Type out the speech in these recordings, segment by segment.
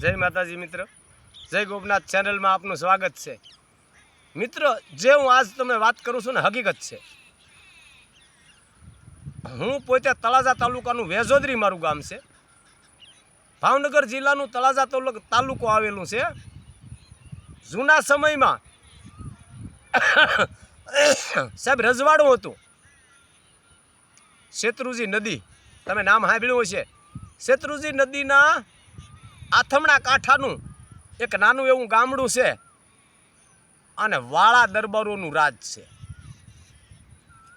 જય માતાજી મિત્ર. જય ગોપનાથ ચેનલમાં આપનું સ્વાગત છે. મિત્ર, જે હું આજ તમને વાત કરું છું ને, હકીકત છે. હું પોતે તળાજા તાલુકાનું વેજોદરી મારું ગામ છે. ભાવનગર જિલ્લાનું તળાજા તાલુક- તાલુકો આવેલું છે. જૂના સમયમાં સાહેબ, રજવાડું હતું. શેત્રુજી નદી, તમે નામ સાંભળ્યું હશે. શેત્રુજી નદીના આથમણા કાંઠાનું એક નાનું એવું ગામડું છે અને વાળા દરબારોનું રાજ છે.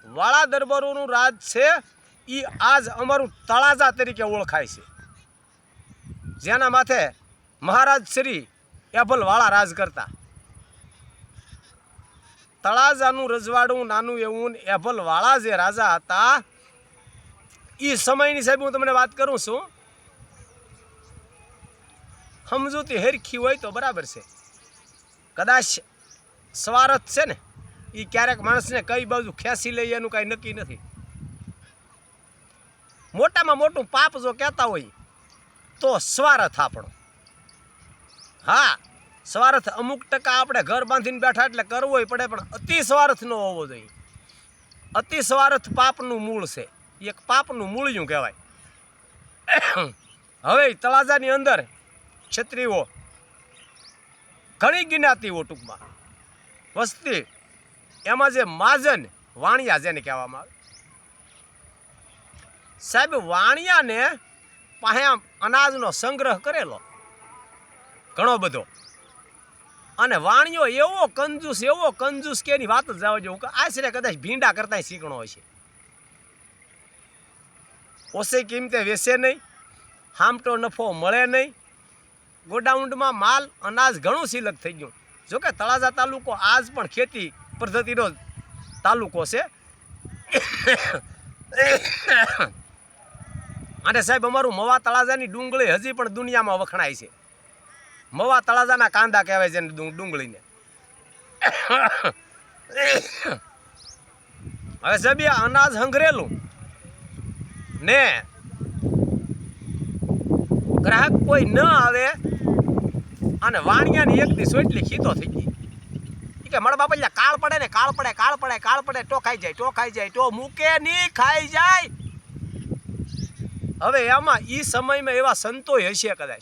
વાળા દરબારોનું રાજ છે એ આજ અમારું તળાજા તરીકે ઓળખાય છે. જેના માથે મહારાજ શ્રી એભલ વાળા રાજ કરતા. તળાજાનું રજવાડું નાનું એવું એભલ વાળા જે રાજા હતા એ સમયની સાહેબ હું તમને વાત કરું છું. સમજૂતી હેરખી હોય તો બરાબર છે. કદાચ સ્વાર્થ છે ને એ ક્યારેક માણસને કઈ બાજુ ખેંચી લઈએ એનું કાંઈ નક્કી નથી. મોટામાં મોટું પાપ જો કહેતા હોય, તો સ્વાર્થ આપણો. હા, સ્વાર્થ અમુક ટકા આપણે ઘર બાંધીને બેઠા એટલે કરવો પડે, પણ અતિ સ્વાર્થ ન હોવો જોઈએ. અતિ સ્વાર્થ પાપનું મૂળ છે. એક પાપનું મૂળિયું કહેવાય. હવે તળાજાની અંદર ક્ષત્રિયો. ઘણી જ્ઞાતિઓ ટૂંકમાં. વસ્તી. એમાં જે માજન, વાણિયા જેને કહેવામાં આવે. સાહેબ, વાણિયાને પાસે અનાજનો સંગ્રહ કરેલો. ઘણો બધો. અને વાણિયો એવો કંજૂસ એવો કંજૂસ કે એની વાત જ જવા જેવું કે આશરે કદાચ ભીંડા કરતા શીખણો હશે. ઓછી કિંમતે વેસે નહીં. હામટો નફો મળે નહીં. ગોડાઉન્ડમાં માલ, અનાજ ઘણું સિલક થઈ ગયું. જોકે તળાજા તાલુકો આજ પણ ખેતી પદ્ધતિનો તાલુકો છે. અને સાહેબ, અમારું મવા તળાજાની ડુંગળી હજી પણ દુનિયામાં વખણાય છે. મવા તળાજાના કાંદા કહેવાય છે ડુંગળીને. હવે સાહેબ અનાજ હંગરેલું ને કોઈ ન આવે. અને વાણિયાની એક દી સોટલી ખીતો થઈ ગઈ. કે મારા બાપા કાળ પડે ને, કાળ પડે કાળ પડે કાળ પડે ટો ખાઈ જાય ટો ખાઈ જાય ટો મૂકે નહીં, ખાઈ જાય. હવે એમાં એ સમયમાં એવા સંતોય હશે કદાચ.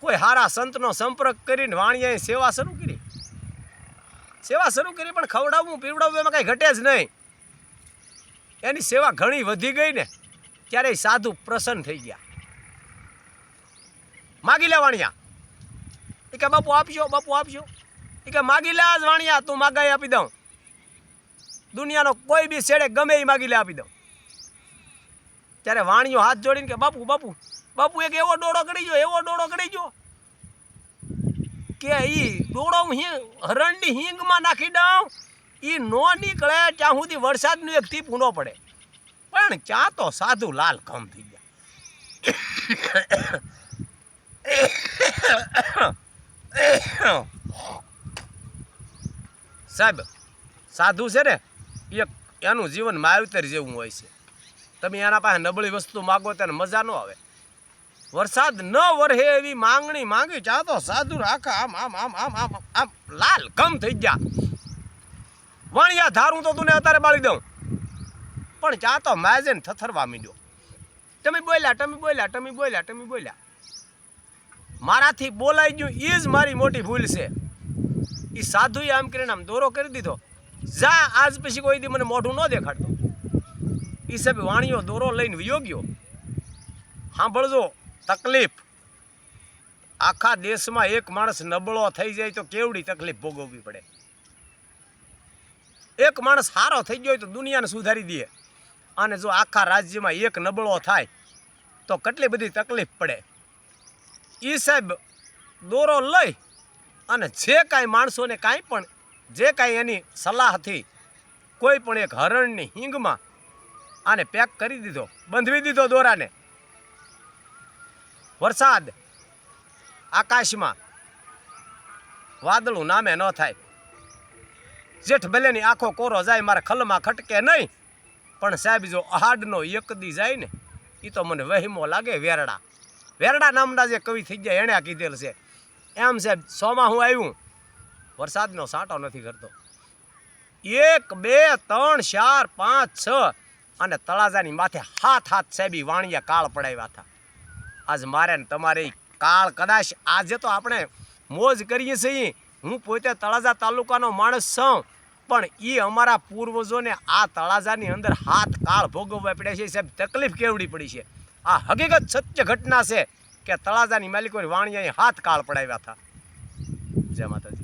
કોઈ હારા સંતનો સંપર્ક કરીને વાણિયાએ સેવા શરૂ કરી. સેવા શરૂ કરી પણ ખવડાવવું, પીવડાવવું એમાં કાંઈ ઘટે જ નહીં. એની સેવા ઘણી વધી ગઈ ને, ત્યારે સાધુ પ્રસન્ન થઈ ગયા. માગી લે વાણિયા. એ કે, બાપુ આપશો બાપુ આપશો એ કે, માગી લે જ વાણિયા, તું માગાઈ આપી દઉં. દુનિયાનો કોઈ બી છેડે ગમે એ માગી લે આપી દઉં. ત્યારે વાણિયો હાથ જોડીને કે, બાપુ બાપુ બાપુ, એક એવો ડોળો કરી ગયો, એવો ડોળો કરી ગયો કે ઈ ડોળો હું હરણની હિંગમાં નાખી દઉં, ઈ નો નીકળે ત્યાં સુધી વરસાદનું એક ટીપ ન પડે. પણ ક્યાં તો સાધુ લાલ કમ થઈ ગયા. સાહેબ, સાધુ છે ને, એક એનું જીવન માવતર જેવું હોય છે. તમે એના પાસે નબળી વસ્તુ માગો તેને મજા ન આવે. વરસાદ ન વરહે એવી માંગણી માંગી ચા તો સાધુ રાખા આમ આમ આમ આમ આમ આમ લાલ કમ થઈ ગયા. વણિયા ધારું તો તું અત્યારે બાળી દઉં. પણ ચા તો માજે ને થથરવા માંડ્યો. તમે બોલ્યા તમે બોલ્યા તમે બોલ્યા તમે બોલ્યા. મારાથી બોલાઈ ગયું એ જ મારી મોટી ભૂલ છે. એ સાધુએ આમ કરીને આમ દોરો કરી દીધો. જા, આજ પછી કોઈ દી મને મોઢું ન દેખાડતો. એ સાહેબ વાણીઓ દોરો લઈને વિયોગ્યો ગયો. સાંભળજો, તકલીફ. આખા દેશમાં એક માણસ નબળો થઈ જાય તો કેવડી તકલીફ ભોગવવી પડે? એક માણસ સારો થઈ ગયો હોય તો દુનિયાને સુધારી દે. અને જો આખા રાજ્યમાં એક નબળો થાય, તો કેટલી બધી તકલીફ પડે? એ સાહેબ દોરો લઈ અને જે કાંઈ માણસોને કાંઈ પણ, જે કાંઈ એની સલાહથી કોઈ પણ એક હરણની હિંગમાં આને પેક કરી દીધો, બંધવી દીધો દોરાને. વરસાદ આકાશમાં વાદળું નામે ન થાય. જેઠ ભલેની આંખો કોરો જાય, મારા ખલમાં ખટકે નહીં, પણ સાહેબ જો અહાડનો એકદી જાય ને એ તો મને વહેમો લાગે વેરડા. વેરડા નામના જે કવિ થઈ ગયા, એણે કીધેલ છે. એમ છે, સોમાં હું આવ્યું? વરસાદનો સાંટો નથી કરતો. એક, બે, ત્રણ, ચાર, પાંચ, છ અને તળાજાની માથે હાથ હાથ સાહેબી વાણિયા કાળ પડાવ્યા હતા. આજ મારે ને તમારે કાળ કદાચ આજે તો આપણે મોજ કરીએ છીએ. હું પોતે તળાજા તાલુકાનો માણસ છું, પણ એ અમારા પૂર્વજોને આ તળાજાની અંદર હાથ કાળ ભોગવવા પડ્યા છે સાહેબ. તકલીફ કેવડી પડી છે. આ હકીકત સત્ય ઘટના છે. કે તળાજાની માલિકોની વાણિયાએ હાથ કાળ પડાવ્યા હતા. જય માતાજી.